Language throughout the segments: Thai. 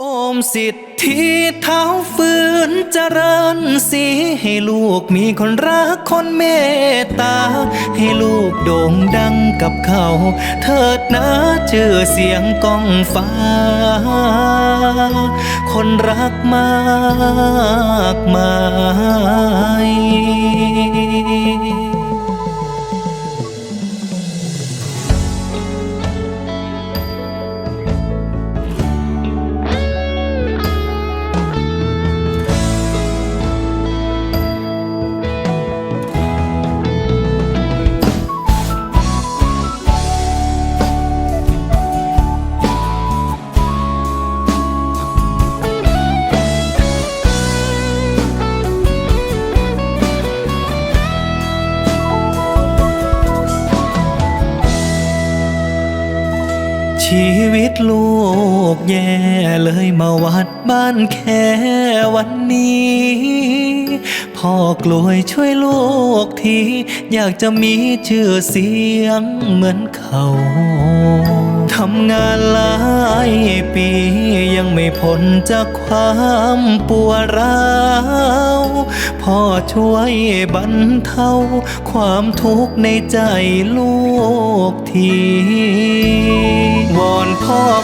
โอมสิทธิเท้าฟื้นเจริญสีให้ลูกมีคนรักคนเมตตา ให้ลูกโด่งดังกับเขา เถิดนะชื่อเสียงก้องฟ้า คนรักมากมาย ชีวิตลูกแย่เลยมาวัดบ้านแค่วันนี้พ่อกลวยช่วยลูกที อยากจะมีชื่อเสียงเหมือนเขาทำงานหลายปียังไม่พ้นจากความปวดร้าวพ่อช่วยบรรเทาความทุกข์ในใจลูกที่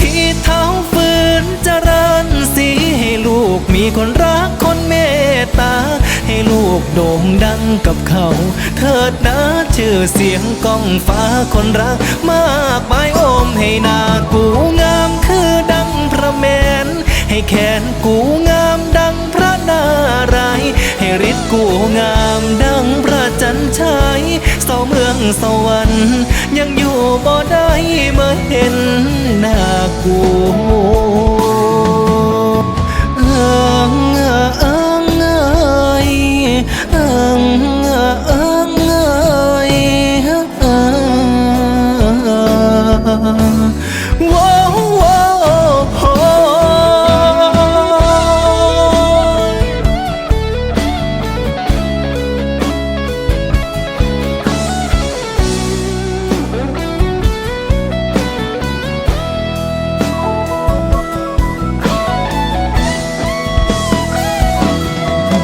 ที่เท้าฟื้นจริญสีให้ลูกมีคนรักคนเมตตา ให้ลูกโด่งดังกับเขา เถิดนะชื่อเสียงก้องฟ้าคนรัก มากมายโอมให้นากูงามคือดังพระแมน ให้แขนกูงามดังพระนารายให้ฤทธิ์กูงามดังพระจันทร์ฉายเสาเมืองสวรรค์ น้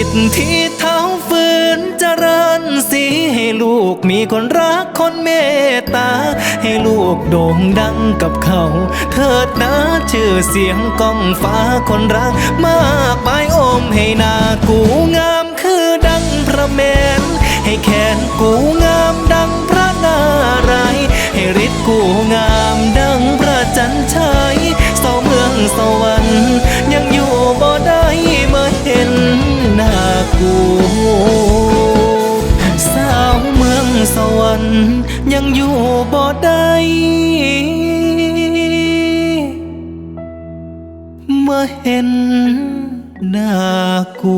สิทธิ์ที่เท้าฟืนเจริญสีให้ลูกมีคนรักคนเมตตา ให้ลูกโด่งดังกับเขา เถิดนะชื่อเสียงก้องฟ้าคนรัก มากมายอมให้นากูง เมื่อเห็นหน้ากู